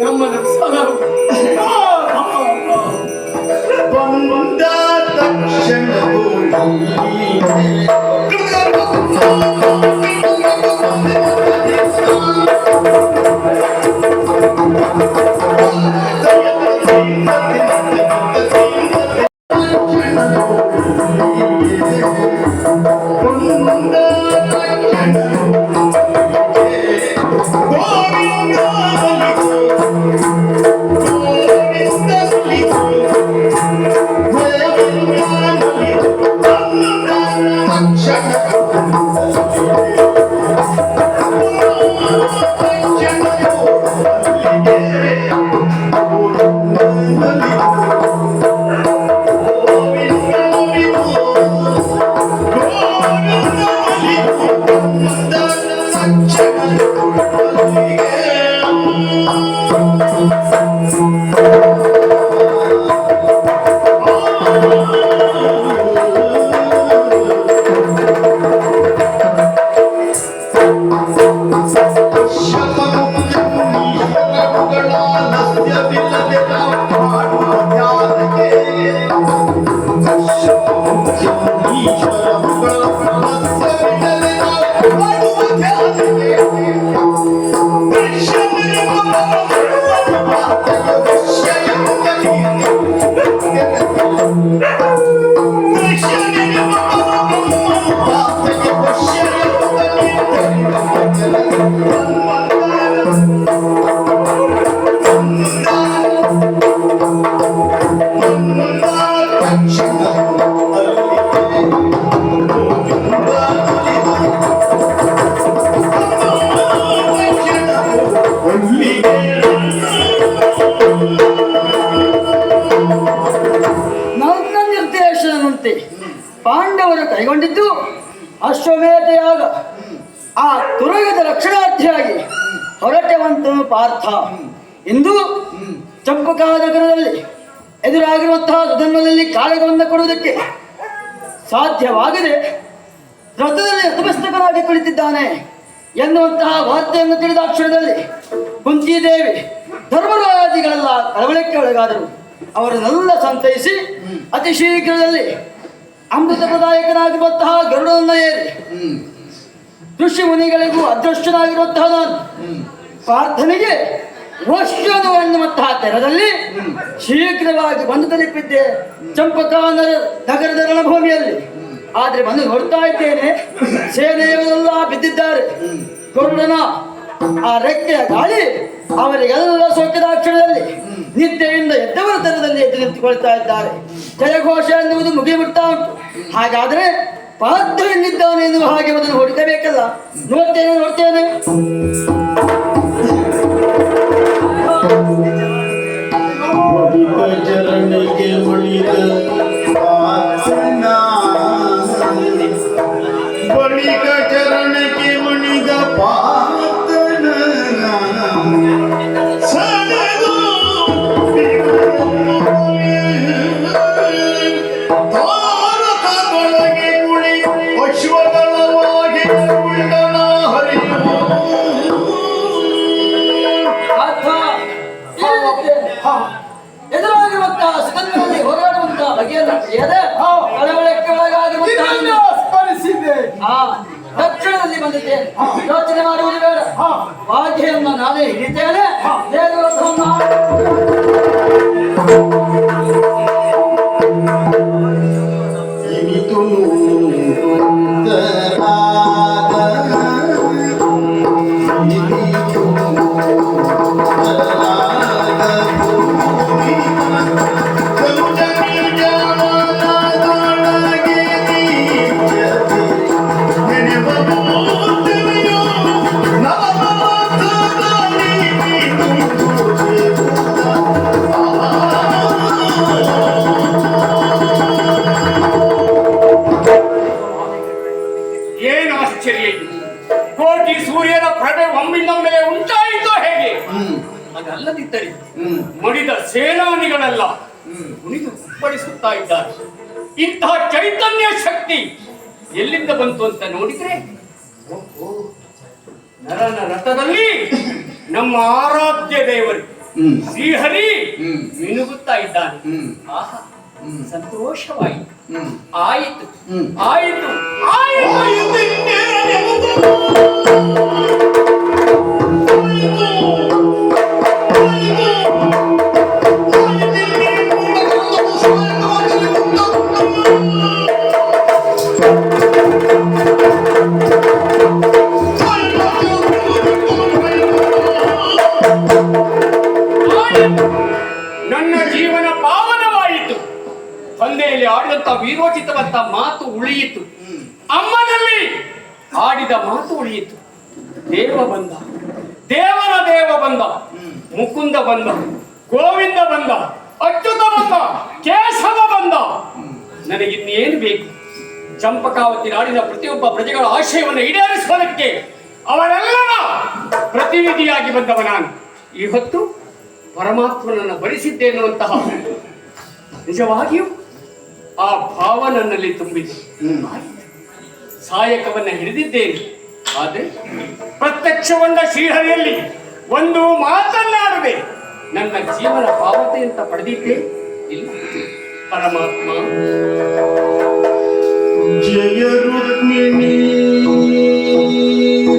ನಮ್ಮನ್ನು ಸಲಹು ಬಂದ ತಕ್ಷಣವೂ ನನ್ನ ಪಾಂಡವರು ಕೈಗೊಂಡಿದ್ದು ಅಶ್ವಮೇಧಯಾಗ. ಆ ತುರಗದ ರಕ್ಷಣಾರ್ಥಿಯಾಗಿ ಹೊರಟವಂತನು ಪಾರ್ಥ. ಇಂದು ಚಂಪಕಾನಗರದಲ್ಲಿ ಎದುರಾಗಿರುವಂತಹ ಸುಧನ್ಮದಲ್ಲಿ ಕಾಳಗವನ್ನು ಕೊಡುವುದಕ್ಕೆ ಸಾಧ್ಯವಾಗದೆ ರಥದಲ್ಲಿ ಹತಮಸ್ತಕನಾಗಿ ಕುಳಿತಿದ್ದಾನೆ ಎನ್ನುವಂತಹ ವಾರ್ತೆಯನ್ನು ತಿಳಿದ ಕ್ಷಣದಲ್ಲಿ ಕುಂತಿದೇವಿ ಧರ್ಮರಾಜಿಗಳೆಲ್ಲ ಕಳವಳಕ್ಕೆ ಒಳಗಾದರು. ಅವರನ್ನೆಲ್ಲ ಸಂತೈಸಿ ಅತಿ ಶೀಘ್ರದಲ್ಲಿ ಅಮೃತ ಪ್ರದಾಯಕನಾಗಿರುವಂತಹ ಗರುಡನನ್ನ ಏರಿ ಋಷಿ ಮುನಿಗಳಿಗೂ ಅದೃಷ್ಟನಾಗಿರುವಂತಹ ನಾನು ಪ್ರಾರ್ಥನೆಗೆ ವರ್ಷನು ಎನ್ನುವಂತಹ ತೆರದಲ್ಲಿ ಶೀಘ್ರವಾಗಿ ಬಂದು ತಲುಪಿದ್ದೆ. ಚಂಪಕ ನಗರದ ರಣಭೂಮಿಯಲ್ಲಿ. ಆದ್ರೆ ಬಂದು ನೋಡ್ತಾ ಇದ್ದೇನೆ. ಸೇನೆಯವರೆಲ್ಲ ಬಿದ್ದಿದ್ದಾರೆ. ಗರುಡನ ಆ ರೆಕ್ಕೆಯ ಗಾಳಿ ಅವರಿಗೆಲ್ಲ ಸೋಕಿದ ಅಕ್ಷರದಲ್ಲಿ ನಿದ್ದೆಯಿಂದ ಎದ್ದವರ ತರದಲ್ಲಿ ಎದ್ದು ನಿಂತುಕೊಳ್ತಾ ಇದ್ದಾರೆ. ಜಯಘೋಷ ಎನ್ನುವುದು ಮುಗಿಬಿಡ್ತಾ ಉಂಟು. ಹಾಗಾದ್ರೆ ಪಾತ್ರ ಎಲ್ಲಿದ್ದಾನೆ ಎನ್ನುವ ಹಾಗೆ ಅದನ್ನು ಹೊಡಿತಬೇಕಲ್ಲ ನೋಡ್ತೇನೆ ನೋಡ್ತೇನೆ. ಬಂದಿದ್ದೇನೆ ಯೋಚನೆ ಮಾಡುವುದು ಬೇಡ. ವಾದ್ಯವನ್ನು ನಾನೇ ಹಿಡಿತೇನೆ. ಇನಿತು ಕುಣಿದು ಕುಪ್ಪಳಿಸುತ್ತಾ ಇದ್ದಾರೆ. ಇಂತಹ ಚೈತನ್ಯ ಶಕ್ತಿ ಎಲ್ಲಿಂದ ಬಂತು ಅಂತ ನೋಡಿದ್ರೆ ನರನ ರಥದಲ್ಲಿ ನಮ್ಮ ಆರಾಧ್ಯ ದೇವರು ಶ್ರೀಹರಿ ಹ್ಮ್. ಮಿನುಗುತ್ತಾ ಇದ್ದಾನೆ. ಹ್ಮ್. ಆಹಾ ಹ್ಮ್. ಸಂತೋಷವಾಯಿತು. ಆಯಿತು. ಆಯಿತು. ಆಯಿತು. ಉಳಿಯಿತು. ಅಮ್ಮನಲ್ಲಿ ಆಡಿದ ಮಾತು ಉಳಿಯಿತು. ದೇವ ಬಂದ. ದೇವರ ದೇವ ಬಂದ. ಮುಕುಂದ ಬಂದ. ಗೋವಿಂದ ಬಂದ. ಅಚ್ಯುತ ಬಂದ. ಕೇಶವ ಬಂದ. ನನಗಿನ್ನೇನು ಬೇಕು? ಚಂಪಕಾವತಿ ನಾಡಿನ ಪ್ರತಿಯೊಬ್ಬ ಪ್ರಜೆಗಳ ಆಶಯವನ್ನು ಈಡೇರಿಸುವುದಕ್ಕೆ ಅವರೆಲ್ಲರ ಪ್ರತಿನಿಧಿಯಾಗಿ ಬಂದವ ನಾನು. ಈ ಹೊತ್ತು ಪರಮಾತ್ಮನನ್ನು ಎನ್ನುವಂತಹ ನಿಜವಾಗಿಯೂ ಆ ಭಾವ ನನ್ನಲ್ಲಿ ತುಂಬಿದೆ. ಸಾಯಕವನ್ನ ಹಿಡಿದಿದ್ದೇನೆ. ಆದರೆ ಪ್ರತ್ಯಕ್ಷಗೊಂಡ ಶ್ರೀಹರಿಯಲ್ಲಿ ಒಂದು ಮಾತನ್ನಾಡದೆ ನನ್ನ ಜೀವನ ಪಾವತಿ ಅಂತ ಪಡೆದಿದ್ದೆ. ಇಲ್ಲ. ಪರಮಾತ್ಮ. ಜಯ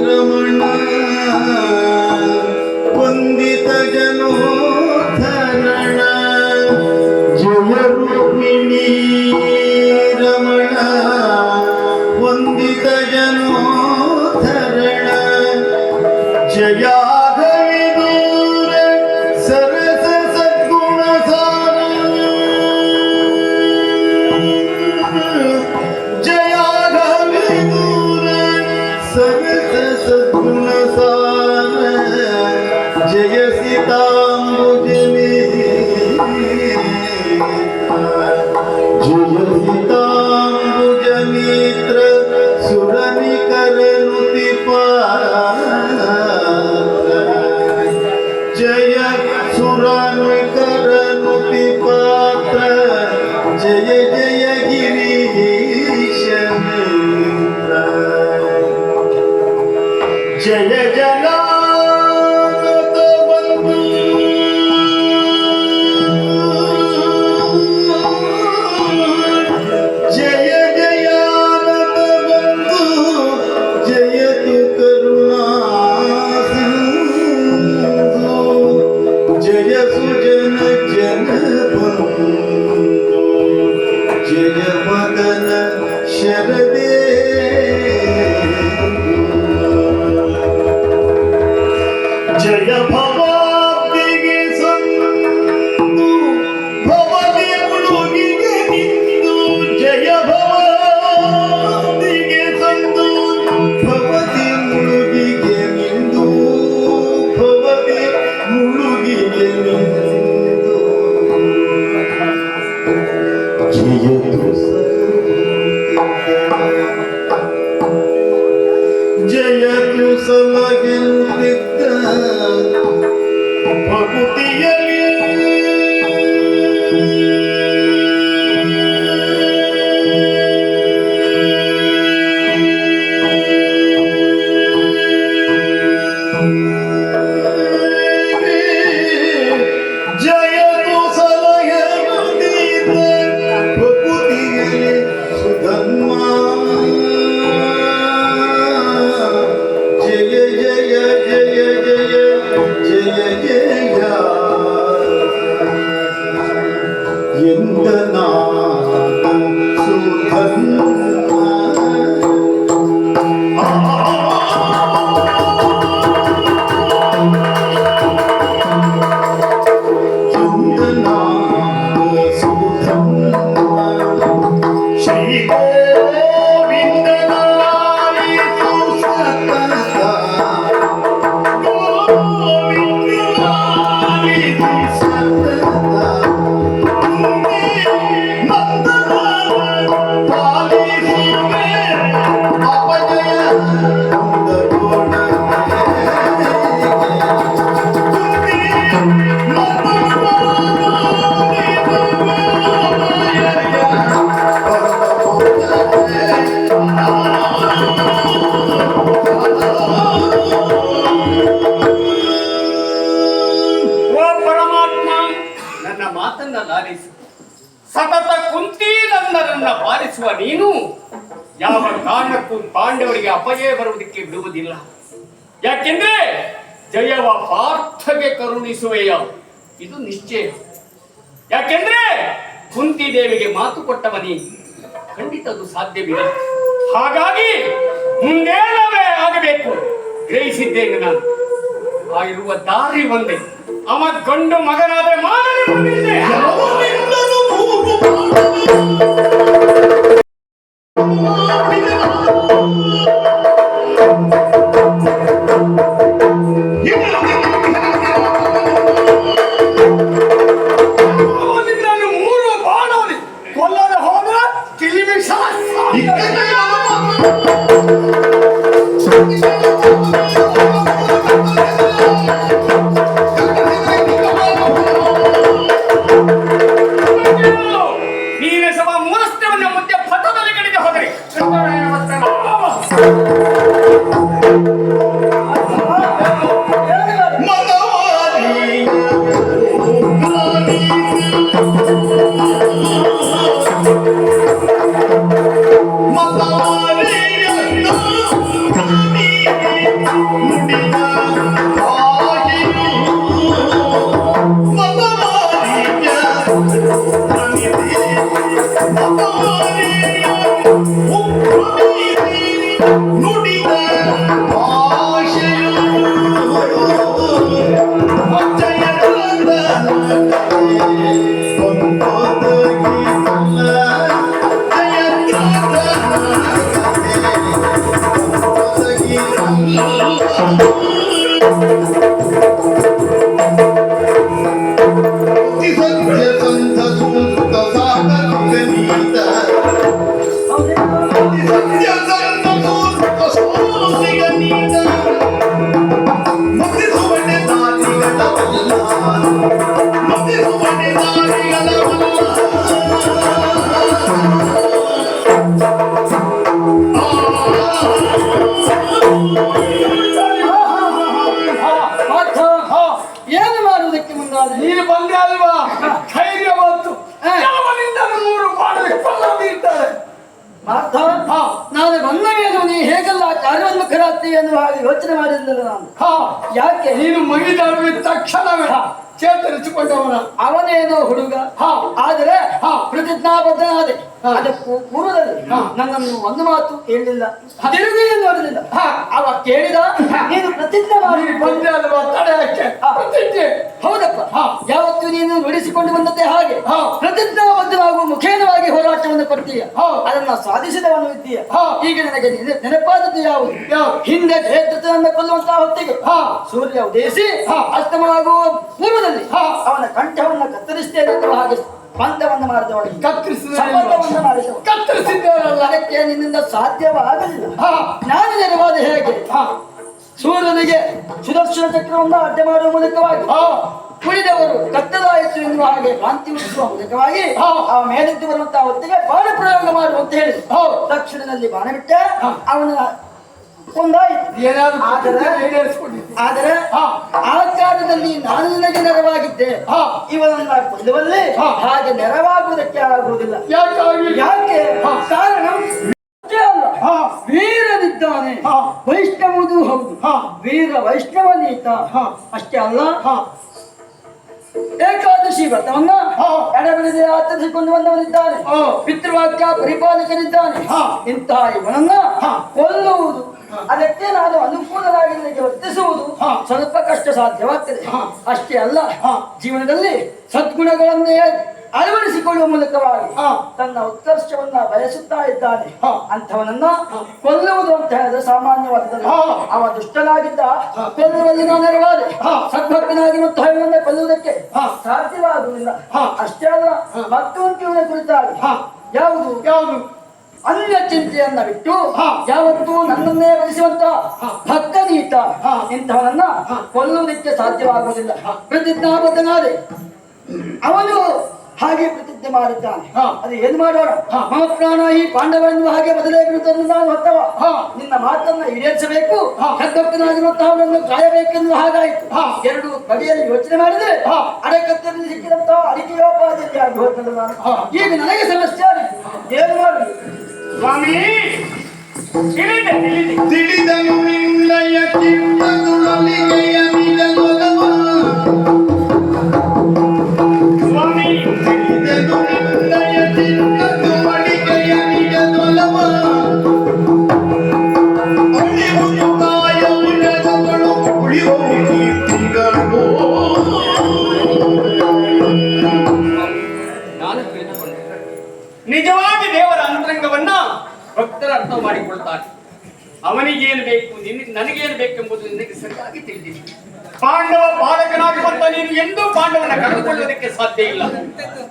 ರಮಣ ವಂದಿತ ಜಯತು ಸಮಗೆಂದಿದ್ದ ಭಕುತಿಯಲ್ಲಿ ಕರುಣಿಸುವೆಯ? ಇದು ನಿಶ್ಚಯ. ಯಾಕೆಂದ್ರೆ ಕುಂತಿ ದೇವಿಗೆ ಮಾತು ಕೊಟ್ಟವನಿ ಖಂಡಿತ ಅದು ಸಾಧ್ಯವಿಲ್ಲ. ಹಾಗಾಗಿ ಮುಂದೇನವೇ ಆಗಬೇಕು? ಗ್ರಹಿಸಿದ್ದೇನೆ ನಾನು. ಆ ಇರುವ ದಾರಿ ಒಂದೇ. ಅವ ಗಂಡು ಮಗನಾದ್ರೆ ಮಾನನೆ সম্ভব। ನೀ ಹೇಗೆಲ್ಲ ಕಾರ್ಯೋನ್ಮುಖರಾಗ್ತಿ ಎನ್ನುವ ಹಾಗೆ ಯೋಚನೆ ಮಾಡಿದ್ದಲ್ಲ ನಾನು ಹಾ ಯಾಕೆ ನೀನು ಮೈದಾಡುವ ತಕ್ಷಣವೇ ಚೇತರಿಸಿಕೊಂಡವನ ಅವನೇನೋ ಹುಡುಗ ಹಾ. ಆದರೆ ಹಾ. ಪ್ರತಿಜ್ಞಾಬದ್ಧನಾದೆ. ಅದಕ್ಕೂ ಪೂರ್ವದಲ್ಲಿ ಹಾ. ನನ್ನನ್ನು ಒಂದು ಮಾತು ಕೇಳಲಿಲ್ಲ. ತಿರುಗಿ ನೋಡಲಿಲ್ಲ ಹಾ. ಅವ ಕೇಳಿದ ನೀನು ಪ್ರತಿಜ್ಞೆ ಮಾಡಿ ಬಂದೆ ಅಲ್ವಾ ತಡೆ. ಪ್ರತಿಜ್ಞೆ. ಹೌದಪ್ಪ. ಯಾವತ್ತು ನೀನು ನುಡಿಸಿಕೊಂಡು ಬಂದದ್ದೇ ಹಾಗೆ ಹಾ. ಪ್ರತಿಜ್ಞಾಬದ್ಧನಾಗುವ ಮುಖೇನವಾಗಿ ಹೋರಾಟವನ್ನು ಕೊಡ್ತೀಯ ಹಾ. ಅದನ್ನ ಸಾಧಿಸಿದವನು ಇದ್ದೀಯ ಹಾ. ಈಗ ನನಗೆ ನೆನೆ- ನೆನಪಾದದ್ದು ಯಾವುದು? ಹಿಂದೆ ಜಯದ್ರಥನನ್ನ ಕೊಲ್ಲುವಂತಹ ಹೊತ್ತಿಗೆ ಹಾ. ಸೂರ್ಯ ಉದಯಿಸಿ ಹಾ. ಅಸ್ತಮವಾಗುವ ಪೂರ್ವದಲ್ಲಿ ಹಾ. ಅವನ ಕಂಠವನ್ನು ಕತ್ತರಿಸ್ತೇನೆ ಎನ್ನುವ ಹಾಗೆ ಬಂಧವನ್ನು ಮಾಡಿದವಳು. ಕತ್ತರಿಸಿದ ಸಂಬಂಧವನ್ನು ಮಾಡಿದವಳು. ಕತ್ತರಿಸಿದ್ದೇನಲ್ಲ ಅದಕ್ಕೆ ನಿನ್ನಿಂದ ಸಾಧ್ಯವಾಗಲಿಲ್ಲ. ಹಾ. ನಾನು ನೆರವಾದ ಹೇಗೆ ಸೂರ್ಯನಿಗೆ ಸುದರ್ಶನ ಚಕ್ರವನ್ನು ಅಡ್ಡ ಮಾಡುವ ಮೂಲಕವಾಗಿ ಉಳಿದವರು ಕತ್ತಲಾಯಿತು ಎನ್ನುವ ಹಾಗೆ ಕಾಂತಿ ಉಳಿಸುವ ಮೂಲಕವಾಗಿ. ಆ ಮೇಲೆದ್ದು ಬರುವಂತಹ ಹೊತ್ತಿಗೆ ಬಾಣ ಪ್ರಯೋಗ ಮಾಡುವಂತ ಹೇಳಿ. ದಕ್ಷಿಣದಲ್ಲಿ ಬಾಣ ಬಿಟ್ಟ. ಅವನ ಆದರೆ. ಆ ಕಾಲದಲ್ಲಿ ನಾನು ನಿನಗೆ ನೆರವಾಗಿದ್ದೆ ಹಾ. ಇವನನ್ನ ಕೊಲ್ಲುವಲ್ಲಿ. ಹಾಗೆ ನೆರವಾಗುವುದಕ್ಕೆ ಆಗುವುದಿಲ್ಲ ಯಾಕೆ ಕಾರಣ ಅಷ್ಟೇ ಅಲ್ಲ ಹಾ ವೀರನಿದ್ದಾನೆ ಹಾ. ವೈಷ್ಣವದು ಹೌದು ಹಾ. ವೀರ ವೈಷ್ಣವನೀತ ಹಾ. ಅಷ್ಟೇ ಅಲ್ಲ ಹಾ ಏಕಾದಶಿ ವ್ರತವನ್ನ. ಎಡಬಿಡದೆ ಆಚರಿಸಿಕೊಂಡು ಬಂದವನಿದ್ದಾನೆ ಹಾ. ಪಿತೃವಾಕ್ಯ ಪರಿಪಾಲಕನಿದ್ದಾನೆ ಹಾ. ಇಂತಹ ಇವನನ್ನ ಹಾ. ಕೊಲ್ಲುವುದು ಅದಕ್ಕೆ ನಾನು ಅನುಕೂಲವಾಗಿ ನಿನಗೆ ವರ್ತಿಸುವುದು ಸ್ವಲ್ಪ ಕಷ್ಟ ಸಾಧ್ಯವಾಗ್ತದೆ. ಅಷ್ಟೇ ಅಲ್ಲ ಜೀವನದಲ್ಲಿ ಸದ್ಗುಣಗಳನ್ನೇ ಅಳವಡಿಸಿಕೊಳ್ಳುವ ಮೂಲಕವಾಗಿ ತನ್ನ ಉತ್ಕರ್ಷವನ್ನ ಬಯಸುತ್ತಾ ಇದ್ದಾನೆ. ಅಂತವನನ್ನ ಅಂಥವನನ್ನ ಕೊಲ್ಲುವುದು ಅಂತ ಹೇಳಿದ್ರೆ ಸಾಮಾನ್ಯವಾದದ್ದು. ಅವ ದುಷ್ಟನಾಗಿದ್ದ. ಕೊಲ್ಲುವಲ್ಲಿ ನಾನು ನೆರವಾದೆ. ಇವನನ್ನ ಕೊಲ್ಲುವುದಕ್ಕೆ. ಸಾಧ್ಯವಾಗುವುದಿಲ್ಲ. ಅಷ್ಟೇ ಅಲ್ಲ ಮತ್ತೊಂದು ಕುರಿತಾಗಿ. ಯಾವುದು? ಯಾವುದು? ಅನ್ಯ ಚಿಂತೆಯನ್ನ ಬಿಟ್ಟು. ಯಾವತ್ತೂ ನನ್ನನ್ನೇ ಬಯಸುವಂತ. ಭಕ್ತನೀತ. ಇಂಥವನನ್ನ. ಕೊಲ್ಲುವುದಕ್ಕೆ ಸಾಧ್ಯವಾಗುವುದಿಲ್ಲ ಪ್ರತಿಜ್ಞಾಬದ್ಧನಾದೆ ಅವನು ಹಾಗೆ ಪ್ರತಿಜ್ಞೆ ಮಾಡಿದ್ದಾನೆ. ಅದು ಏನ್ ಮಾಡೋಣ ಮಹಾಪ್ರಾಣ ಮಮ ಪ್ರಾಣ ಈ ಪಾಂಡವರನ್ನು ಹಾಗೆ ಬದಲಾಗಿರುವುದನ್ನು ನಾನು ಹೊತ್ತವ ಹಾ. ನಿನ್ನ ಮಾತನ್ನ ಈಡೇರಿಸಬೇಕು. ಅವನನ್ನು ಕಾಯಬೇಕೆಂದು ಹಾಗಾಯಿತು. ಎರಡು ಬಗೆಯಲ್ಲಿ ಯೋಚನೆ ಮಾಡಿದ್ರೆ ಹಾ. ಅಡೆಕತ್ತರಲ್ಲಿ ಸಿಕ್ಕಿದಂತಹ ಅಡಿಕೆಯೋಪಾದಿಯಲ್ಲಿ ಆಗಿ ನಾನು. ಈಗ ನನಗೆ ಸಮಸ್ಯೆ ಆಗಿದೆ ಏನು ಮಾಡುದು ಸ್ವಾಮಿ ತಿಳಿದೆ ತಿಳಿದೆ ತಿಳಿದನು ನಿನ್ನಯ ಚಿತ್ತದುಳಲಿಗೆಯ ನಿಜಗೊಲವ. ನನಗೇನು ಬೇಕೆಂಬುದು ನಿನಗೆ ಸರಿಯಾಗಿ ತಿಳಿದಿದೆ ಪಾಂಡವ ಬಾಲಕನಾಗಿ ಬಂತ ನೀನು ಎಂದೂ ಪಾಂಡವನ ಕಳೆದುಕೊಳ್ಳೋದಕ್ಕೆ ಸಾಧ್ಯ ಇಲ್ಲ.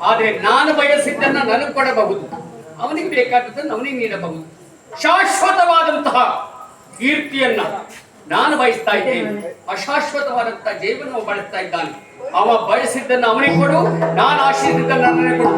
ಆದರೆ ನಾನು ಬಯಸಿದ್ದನ್ನ ನನಗೆ ಕೊಡಬಹುದು. ಅವನಿಗೆ ಬೇಕಾದದ್ದನ್ನು ಅವನಿಗೆ ನೀಡಬಹುದು. ಶಾಶ್ವತವಾದಂತಹ ಕೀರ್ತಿಯನ್ನ ನಾನು ಬಯಸ್ತಾ ಇದ್ದೇನೆ. ಅಶಾಶ್ವತವಾದಂತಹ ಜೀವನ ಬಳಸ್ತಾ ಇದ್ದಾನೆ. ಅವ ಬಯಸಿದ್ದನ್ನು ಅವನಿಗೆ ಕೊಡು, ನಾನು ಆಶಿಸಿದ್ದನ್ನು ಕೊಡು.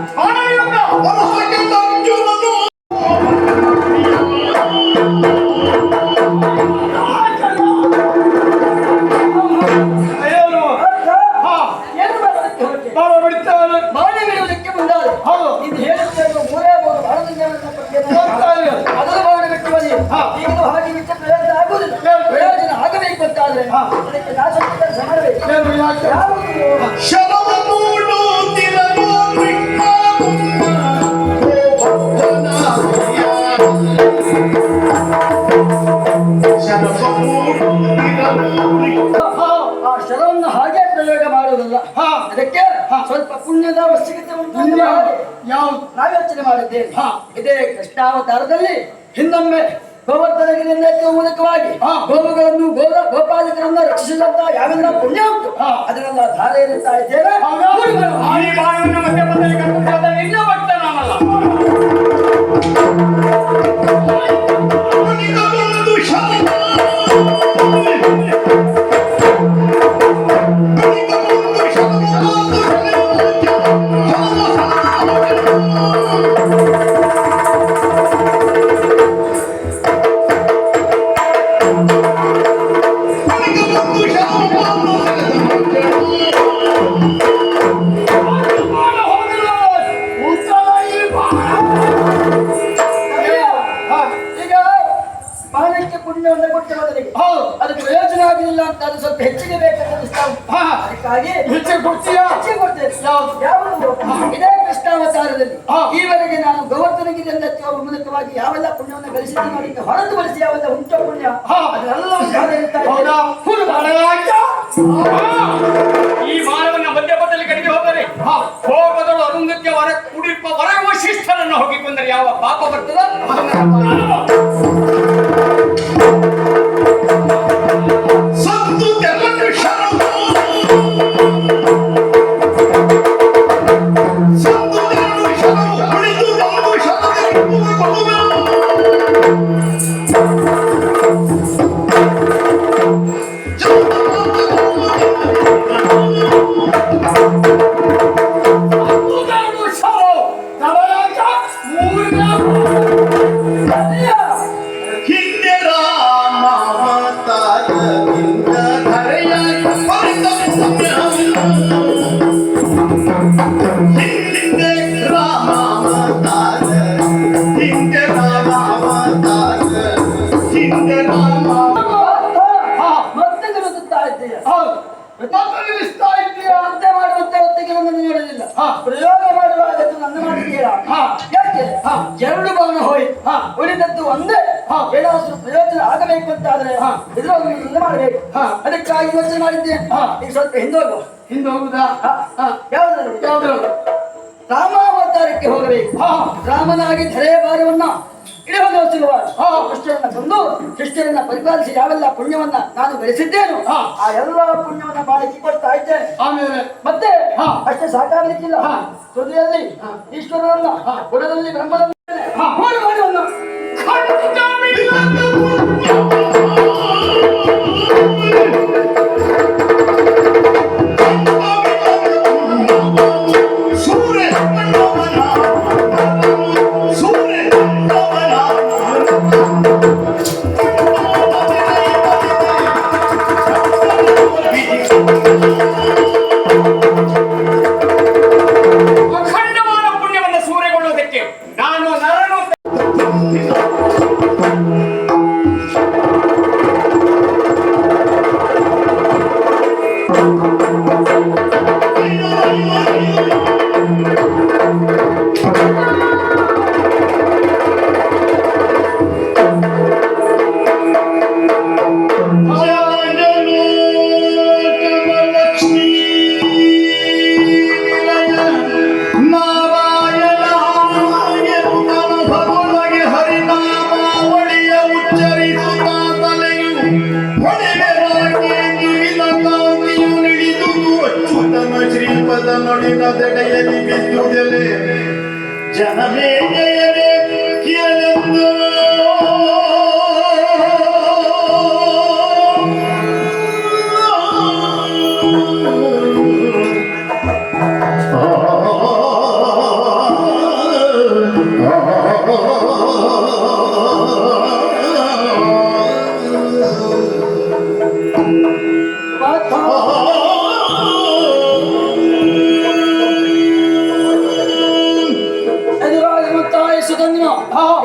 ಕೃಷ್ಣಾವತಾರದಲ್ಲಿ ಹಿಂದೊಮ್ಮೆ ಗೋವರ್ಧನಗಿರಿಯಿಂದ ಮೂಲಕವಾಗಿ. ಗೋವುಗಳನ್ನು ಗೋಪಾಲಕರನ್ನ ರಕ್ಷಿಸಿದಂತ ಯಾವೆಲ್ಲ ಪುಣ್ಯ ಉಂಟು. ಅದನ್ನೆಲ್ಲ ಧಾರೆ ಎನ್ನುತ್ತಾ ಇದ್ದೇವೆ. ಅಂತ ಅದು ಸ್ವಲ್ಪ ಹೆಚ್ಚಿಗೆ ಬೇಕಂತ ಅನಿಸ್ತಾ ಉಂಟು ಹಾ, ಅದಕ್ಕಾಗಿ ಹೆಚ್ಚಿಗೆ ಕೊಡ್ತೀಯಾ ಹೆಚ್ಚಿಗೆ ಕೊಡ್ತೇನೆ ಯಾವ್ದು? ಯಾವುದು ಇದೇ ಕೃಷ್ಣಾವತಾರದಲ್ಲಿ ಹಾ. ಈವರೆಗೆ ನಾನು ಗೋವರ್ಧನಗಿರಿಯಿಂದ ಎತ್ತುವ ಮೂಲಕವಾಗಿ ಯಾವೆಲ್ಲ ಪುಣ್ಯವನ್ನು ಗಳಿಸಿದ್ದೀನಿ ಹೊರತು ಹೊರತುಪಡಿಸಿ ಯಾವೆಲ್ಲ ಉಂಟ ಪುಣ್ಯ ಹಾ. ಅದೆಲ್ಲ. ಹೌದಾ? ಹಾ, ಈ ಮಾನವನ ಮಧ್ಯಪದಲ್ಲಿ ಕಡಿಗೆ ಹೋದರೆ ಹೋಗದಳು ಅರುಂಧತ್ಯ ವರ ಕುಡಿಪ ವರ ಶಿಷ್ಟರನ್ನು ಹೋಗಿ ಬಂದರೆ ಯಾವ ಪಾಪ ಬರ್ತದ ಇದ್ದೀಯ ಹೌದು ಮತ್ತೆ ನಿಲ್ಲಿಸ್ತಾ ಇದ್ದೀಯಾ ಮತ್ತೆ ಮಾಡುವಂತೆ ಹೊತ್ತಿಗೆ ನನ್ನನ್ನು ನೋಡಲಿಲ್ಲ ಹಾ. ಪ್ರಯೋಗ ಮಾಡುವಾಗ ನನ್ನ ಮಾಡಿದ್ದೀರಾ. ಯಾಕೆ. ಎರಡು ಬಾಣ ಹೋಯ್ತು ಹಾ. ಉಳಿದದ್ದು ಒಂದೇ. ಏನಾದ್ರೂ ಪ್ರಯೋಜನ ಆಗಬೇಕು ಅಂತ ಆದ್ರೆ ಹಾ. ನನ್ನ ಮಾಡಬೇಕು ಹಾ. ಅದಕ್ಕಾಗಿ ಯೋಚನೆ ಮಾಡಿದ್ದೆ. ಈಗ ಸ್ವಲ್ಪ ಹಿಂದೋಗುವ ಹಿಂದೋಗುದಾ. ಯಾವ್ದು ಯಾವ್ದು ರಾಮಾವತಾರಕ್ಕೆ ಹೋಗಬೇಕು ಹಾ. ರಾಮನಾಗಿ ಧರೆಯ ಭಾರವನ್ನ ಇಳಿಯುವ ಸಿಗುವಾಗ ಹಾ. ಕೃಷ್ಣರನ್ನ ಬಂದು ಕೃಷ್ಣರನ್ನ ಪರಿಪಾಲಿಸಿ ಯಾವೆಲ್ಲ ಪುಣ್ಯವನ್ನ ನಾನು ಗಳಿಸಿದ್ದೇನು. ಆ ಎಲ್ಲ ಪುಣ್ಯವನ್ನ ಬಾಳಿಕೆ ಕೊಡ್ತಾ ಇದ್ದೇನೆ ಆಮೇಲೆ ಮತ್ತೆ ಹಾ. ಅಷ್ಟೇ ಸಾಕಾಗಲಿಕ್ಕಿಲ್ಲ ಹಾ. ಹೃದಯದಲ್ಲಿ ಹಾ. ಈಶ್ವರನನ್ನ ಹಾ. ಬುಡದಲ್ಲಿ ಬ್ರಹ್ಮದಲ್ಲಿ ಹಾ. ಮಾಡಿ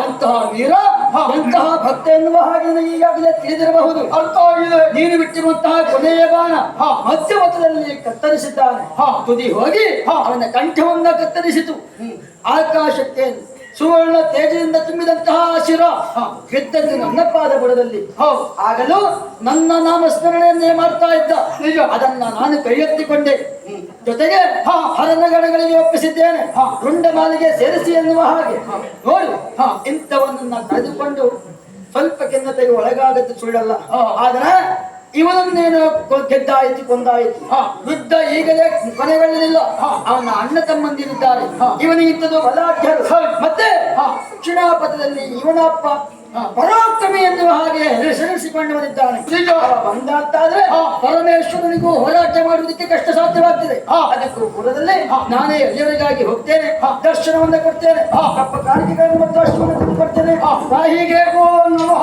ಎಂತಹ ವೀರ ಎಂತಹ ಭಕ್ತ ಎನ್ನುವ ಹಾಗೆ ಈಗಾಗಲೇ ತಿಳಿದಿರಬಹುದು. ಅರ್ಥ ಆಗಿದೆ. ನೀನು ಬಿಟ್ಟಿರುವಂತಹ ಕೊನೆಯ ಬಾಣ ಮಧ್ಯವತದಲ್ಲಿ ಕತ್ತರಿಸಿದ್ದಾನೆ. ತುದಿ ಹೋಗಿ ಅವನ ಕಂಠವನ್ನ ಕತ್ತರಿಸಿತು. ಆಕಾಶಕ್ಕೆ ಸುವರ್ಣ ತೇಜದಿಂದ ತುಂಬಿದಂತಹ ಶಿರ. ಗೆದ್ದದ್ದು ನನ್ನ ಪಾದ ಬುಡದಲ್ಲಿ ಆಗಲೂ ನನ್ನ ನಾಮ ಸ್ಮರಣೆಯನ್ನೇ ಮಾಡ್ತಾ ಇದ್ದ. ಅದನ್ನ ನಾನು ಕೈ ಎತ್ತಿಕೊಂಡೆ ಜೊತೆಗೆ ಹರನಗಡಗಳಿಗೆ ಒಪ್ಪಿಸಿದ್ದೇನೆ. ರುಂಡ ಮಾಲಿಗೆ ಸೇರಿಸಿ ಎನ್ನುವ ಹಾಗೆ. ನೋಡು ಇಂಥವನ್ನ ಕಳೆದುಕೊಂಡು ಸ್ವಲ್ಪ ಖಿನ್ನತೆಗೆ ಒಳಗಾಗದ್ದು ಸುಳ್ಳಲ್ಲ. ಆದ್ರೆ ಇವನನ್ನೇನು ಗೆದ್ದಾಯಿತು ಕೊಂದಾಯಿತು. ಯುದ್ಧ ಈಗಲೇ ಕೊನೆಗೊಳ್ಳಲಿಲ್ಲ. ಅವನ ಅಣ್ಣ ತಮ್ಮಂದಿರಿದ್ದಾರೆ. ಇವನಿಗಿಂತದ್ದು ಬಲಾಢ್ಯರು ಮತ್ತೆ ದಕ್ಷಿಣಾಪಥದಲ್ಲಿ ಇವನಪ್ಪ ಪರಾಕ್ರಮಿ ಎನ್ನುವ ಹಾಗೆ ಹೆಸರಿಸಿಕೊಂಡು ಬಂದಿದ್ದಾನೆ ಅವ ಬಂದ ಅಂತಾದ್ರೆ ಪರಮೇಶ್ವರನಿಗೂ ಹೋರಾಟ ಮಾಡುವುದಕ್ಕೆ ಕಷ್ಟ ಸಾಧ್ಯವಾಗ್ತದೆ. ಅದಕ್ಕೂ ಕೂಡದಲ್ಲಿ ನಾನೇ ಎಲ್ಲರಿಗಾಗಿ ಹೋಗ್ತೇನೆ? ದರ್ಶನವನ್ನು ಕೊಡ್ತೇನೆ. ಕಪ್ಪ ಕಾಣಿಕೆಗಳನ್ನು ಮತ್ತು ಅಷ್ಟವನ್ನು ಕೊಡ್ತೇನೆ. ಹೀಗೆ ಓ ನಮಃ.